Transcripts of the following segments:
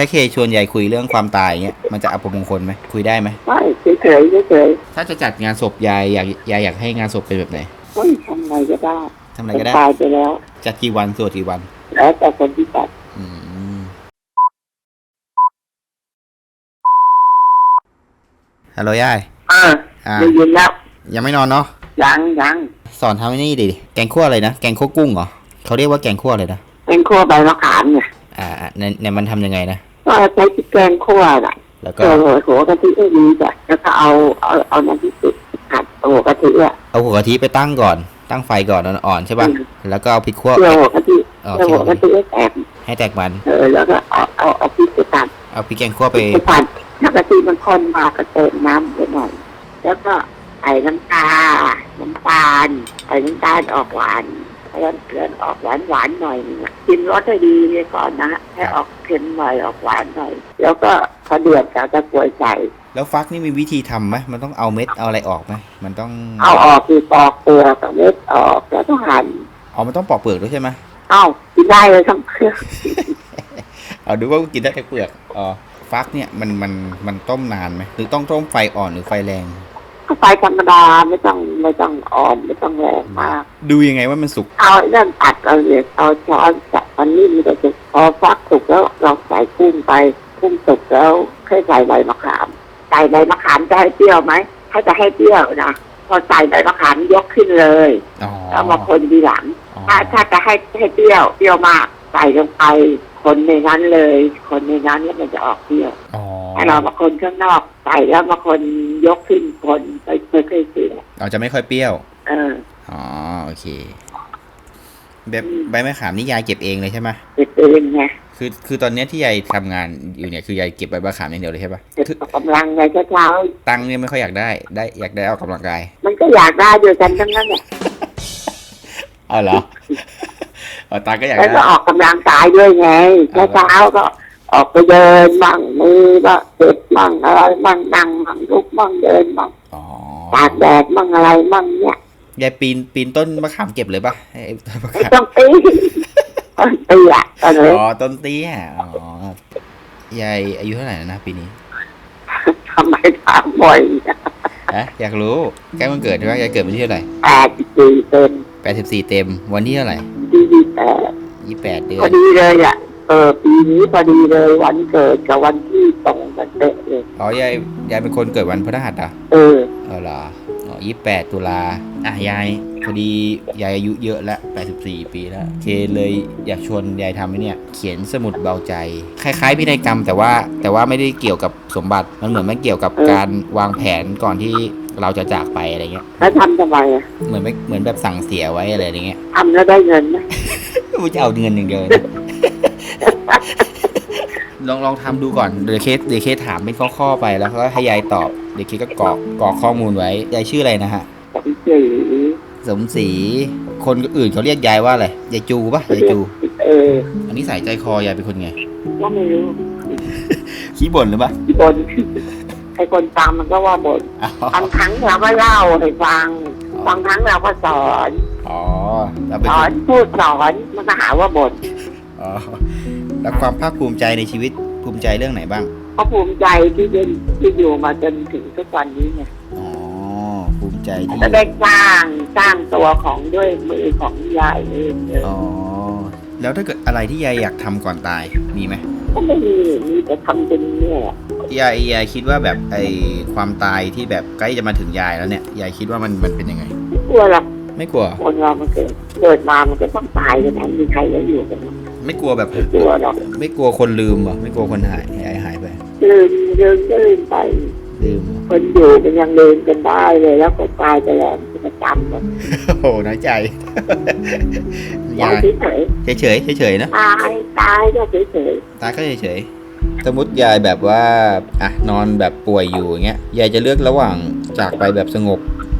ถ้าเคชวนยายคุยเรื่องความตายเงี้ยมันจะอัปมงคลไหมคุยได้ไหมไม่เฉยๆเฉยถ้าจะจัดงานศพยายอยากยายอยากให้งานศพเป็นแบบไหนๆไม่ทำอะไรก็ได้ทำอะไรก็ได้ ตายไปแล้ว จัดกี่วันสวดกี่วัน แล้วแต่คนที่ตัดอืมฮัลโหลยาย อ่าอ่า ได้ยินแล้วยังไม่นอนเนาะ ยังยังสอนทำไอ้นี่ดิ แกงคั่วอะไรนะ แกงคั่วกุ้งเหรอเขาเรียกว่าแกงคั่วอะไรนะ เป็นคั่วใบมะขามเนี่ยอ่าในในมันทำยังไงนะ ก็ใช้พริกแกงคั่วน่ะแล้วก็ เออหัวกะทิให้ดีจ้ะแล้วก็เอาเอาเอาน้ำพริกผัดหัวกะทิอะ เอาหัวกะทิไปตั้งก่อน ตั้งไฟก่อนอ่อนๆใช่ป่ะ อืม แล้วก็เอาพริกคั่วเคี่ยวหัวกะทิเอาเคี่ยวเคี่หัยววกะทิให้แตกให้แตกมัน เออแล้วก็เอาเอาเอาพริกไปตัด เอาพริกแกงคั่วไป ไปผัดถ้ากะทิมันข้นมากก็เติมน้ำไปหน่อย แล้วก็ใส่น้ำตาลน้ำตาลใส่น้ำตาลออกหวาน แล้วเลือนออกหวานหวานหน่อยนึงกินรสให้ดีเลยก่อนนะให้ออกเค็มหน่อยออกหวานหน่อย แล้วก็พอเดือดก็จะกลวยใส่แล้วฟักนี่มีวิธีทำไหมมันต้องเอาเม็ดเอาอะไรออกไหมมันต้องเอาออกคือปอกเปลือกกับเม็ดออกแล้วก็หั่นอ๋อมันต้องปอกเปลือกด้วยใช่ไหมเอากินได้เลยทั้งเปลือกเอาดูว่ากินได้แค่เปลือกอ๋อฟักเนี่ยมันมันมันต้มนานไหมหรือต้องต้มไฟอ่อนหรือไฟแรง ก็ไฟธรรมดาไม่ต้องไม่ต้องอ่อนไม่ต้องแรงมาก ดูยังไงว่ามันสุก เอาไอ้นั่นตัดเอาเนี่ยเอาช้อนจับอันนี้มันก็จะพอฟักสุกแล้วเราใส่กุ้งไปกุ้งสุกแล้วค่อยใส่ใบมะขามใส่ใบมะขามจะให้เปรี้ยวไหมถ้าจะให้เปรี้ยวนะพอใส่ใบมะขามยกขึ้นเลยอ๋อแล้วมาคนทีหลังอ๋อถ้าถ้าจะให้ให้เปรี้ยวเปรี้ยวมากใส่ลงไปคนในนั้นเลย คนในนั้นแล้วมันจะออกเปรี้ยวอ๋อถ้าเรามาคนข้างนอกใส่แล้วมาคนยกขึ้นคนไปไม่เคยเปรี้ยวเราจะไม่ค่อยเปรี้ยว เออ อ๋อโอเคแบบใบมะขามนี่ยายเก็บเองเลยใช่ไหมเด็กเองไงคือคือตอนเนี้ยที่ยายทำงานอยู่เนี่ยคือยายเก็บใบมะขามอย่างเดียวเลยใช่ปะเด็กคือออกกำลังไงเช้าตังค์เนี่ยไม่ค่อยอยากได้ได้อยากได้ออกกำลังกายๆมันก็อยากได้ด้วยกันทั้งนั้นแหละอ๋อเหรอ อ๋อตังค์ก็อยากแล้วได้ก็ออกกำลังกายด้วยไงอ๋อเช้าๆก็ ออกไปเดินบ้างมือบ้างเด็ดบ้างอะไรบ้างนั่งบ้างลุกบ้างเดินบ้างอ๋อตากแดดบ้างอะไรบ้างเนี่ยยายปีนปีนต้นมะขามเก็บเลยปะไอ้ต้นมะไม่ขามต้องตีต้นตีอะตอนนี้อ๋อต้นเตี้ยอ๋อยายอายุเท่าไหร่แล้วนะปีนี้ทำไมถามบ่อยฮะอยากรู้ใกล้วันเกิดใช่ไหมยายเกิดวันที่เท่าไหร่แปดสี่เป็นแปดสิบสี่เต็มวันที่เท่าไหร่ดีดีแปดยี่แปดเดือพอนดีเลยอะ เออปีนี้พอดีเลยวันเกิดกับวันที่ตรงกันเป๊ะเลยอ๋อยายยายเป็นคนเกิดวันพฤหัสอะเออ เออเหรออ๋อยี่แปดตุลาอะยายพอดียายอายุเยอะแล้วแปดสิบสี่ปีแล้วโอเคเลยอยากชวนยายทำไอ้เนี่ย เขียนสมุดเบาใจ คล้ายๆพินัยกรรม แต่ว่าแต่ว่าไม่ได้เกี่ยวกับสมบัติมันเหมือนมันเกี่ยวกับการวางแผนก่อนที่เราจะจากไปอะไรเงี้ยแล้วทำทำไมอะเหมือนไม่เหมือนแบบสั่งเสียไว้อะไรอย่างเงี้ย ทำแล้วได้เงินไหมไม่จะเอาเงินอย่างเดียวนะ ลองลองทำดูก่อน เดี๋ยวเคสเดี๋ยวเคสถามเป็นข้อๆไปแล้วก็ให้ยายตอบ เดี๋ยวเคสก็กรอกกรอกข้อมูลไว้ ยายชื่ออะไรนะฮะผมสีสมศรี คนอื่นเขาเรียกยายว่าอะไร ยายจูปะยายจู เอออันนี้ใส่ใจคอยายเป็นคนไง ก็ไม่รู้ขี้บ่นหรือปะบนไอ้คนฟังมันก็ว่าบนอ๋อบางครั้งเราก็เล่าให้ฟังบางครั้งเราก็สอน อ๋อเราเป็นสคอนนพูดสอนมันก็หาว่าบน อ๋อแล้วความภาคภูมิใจในชีวิตภูมิใจเรื่องไหนบ้างเพราะภูมิใจที่เดินที่อยู่มาจนถึงทุกวันนี้ไงอ๋อภูมิใจที่แล้วได้สร้างสร้างตัวของด้วยมือของยายเองเลยอ๋อแล้วถ้าเกิดอะไรที่ยายอยากทำก่อนตายมีไหมก็ไม่มีมีแต่ทำเป็นเนี่ยยายยายคิดว่าแบบไอความตายที่แบบใกล้จะมาถึงยายแล้วเนี่ยยายคิดว่ามันมันเป็นยังไงไม่กลัวหรอก ไม่กลัว คนเรามันเกิดเกิดมามันก็ต้องตายกันนะมีใครจะอยู่กันมั้งไม่กลัวแบบ ไม่กลัวหรอกไม่กลัวคนลืมเหรอไม่กลัวคนหายยายหายไป ลืมลืมก็ลืมไป ลืมเหรอคนอยู่มันยังลืมกันได้เลยแล้วคนตายไปแล้วมันจะจำมันโอ้โหน้อยใจยายายเฉยเฉยเฉยๆเฉยๆนะ ๆตายตายก็เฉยตายก็เฉยๆสมมติยายแบบว่าอะนอนแบบป่วยอยู่อย่างเงี้ย ยายจะเลือกระหว่างจากไปแบบสงบ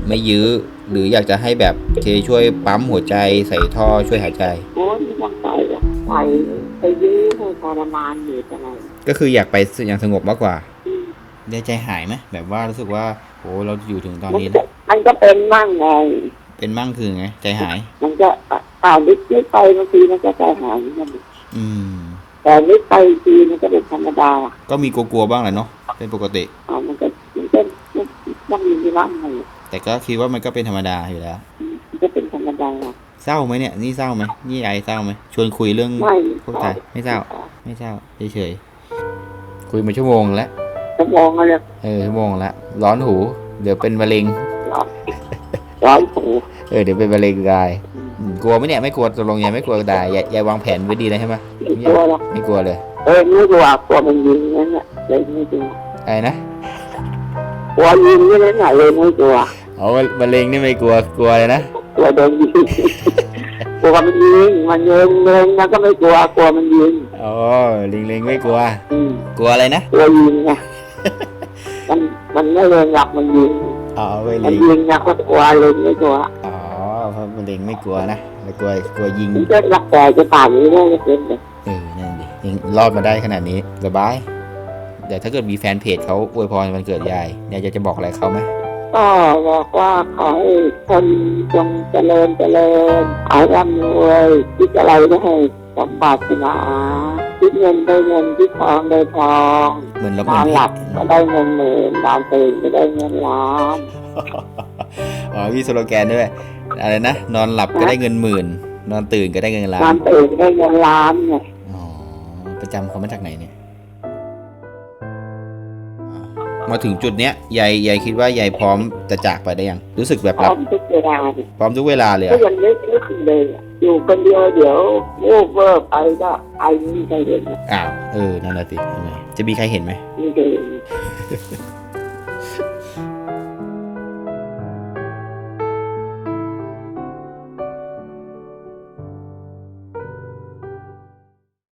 ไม่ยื้อ หรืออยากจะให้แบบเคช่วยปั๊มหัวใจใส่ท่อช่วยหายใจๆโอ้ยไม่ต้องไปหรอกไปไปยื้อให้ทรมานอยู่ทำไมก็คืออยากไปอย่างสงบมากกว่าอืมได้ใจหายไหมแบบว่ารู้สึกว่าโอ้เราอยู่ถึงตอนมันนี้ก็แล้วมันก็เป็นมั่งไง เป็นมั่งคือไง ใจหาย มันก็อ่านึกนึกไปบางทีมันก็ใจหายเหมือนกันอืมแต่นึกไปอีกทีมันก็เป็นธรรมดดา ก็มีกลัวๆบ้างแหละเนาะเป็นปกติอ๋อมันก็มันก็ต้องมีที่รักมัน แต่ก็คิดว่ามันก็เป็นธรรมดาอยู่แล้วมันก็เป็นธรรมดาเศร้าไหมเนี่ย นี่เศร้าไหมนี่ยายเศร้าไหมชวนคุยเรื่องไม่พวกไทยไม่เศร้า ไม่เศร้าเฉยๆคุยมาชั่วโมงแล้วจะมองอะไรเออชั่วโมงแล้วร้อนหู เดี๋ยวเป็นมะเร็งร้อนร้อนหูเออเดี๋ยวเป็นมะเร็งได้อืมกลัวไหมเนี่ยไม่กลัวตกลงยายไม่กลัวได้ยายยายวางแผนไว้ดีเลยใช่ไหมไม่กลัวหรอกไม่กลัวเลย เออไม่กลัวกลัวมันยิงนั่นแหละเลยไม่กลัวอะไรนะกลัวยิงนี่นั่นแหละเลยไม่กลัว อ๋อมะเร็งนี่ไม่กลัวกลัวเลยนะกลัวโดนยิงกลัวมันยิงมันยิงเองแล้วก็ไม่กลัวกลัวมันยิงอ๋อลิงลิงไม่กลัวอืมกลัวอะไรนะกลัวยิงไงมันมันไม่เลยหลับมันยิงอ๋อไม่มันลิงยิงนะก็กลัวเลยไม่กลัวอ๋อเพราะมะเร็งไม่กลัวนะไม่กลัวกลัวยิงมันจะรักแต่จะป่านนี้ได้จะเป็นเลยเออนั่นดิยังรอดมาได้ขนาดนี้สบายเดี๋ยวถ้าเกิดมีแฟนเพจเขาอวยพรวันเกิดยายยายจะจะบอกอะไรเขาไหม ก็บอกว่าขอให้คนจงเจริญเจริญขอให้ร่ำรวยคิดอะไรก็ให้สมบัตินาคิดเงินได้เงินคิดทองได้ทองเหมือนเรานเหมืออนนเพหลับจก็ได้เงินหมื่นนอนตื่นก็ได้เงินล้านอ๋อมีสโลแกนด้วยอะไรนะนอนหลับก็ได้เงินหมื่น นอนตื่นก็ได้เงินล้านอนนตื่นก็ได้เงินล้านไงอ๋อประจำเขามาจากไหนเนี่ย มาถึงจุดเนี้ยยายยายคิดว่ายายพร้อมจะจากไปได้ยัง รู้สึกแบบพร้รัอบมทุกเวลาเนี่ยพร้อมทุกเวลาเลยเหรก็อยังนึกนึกเลยอะอยู่คนเดียวเดี๋ยววูบเวิร์ไปก็ไอไม่มีใครเห็นอะอ้าวเออนั่นแหละสิทำไมจะมีใครเห็นไหมไม่เคยเห็น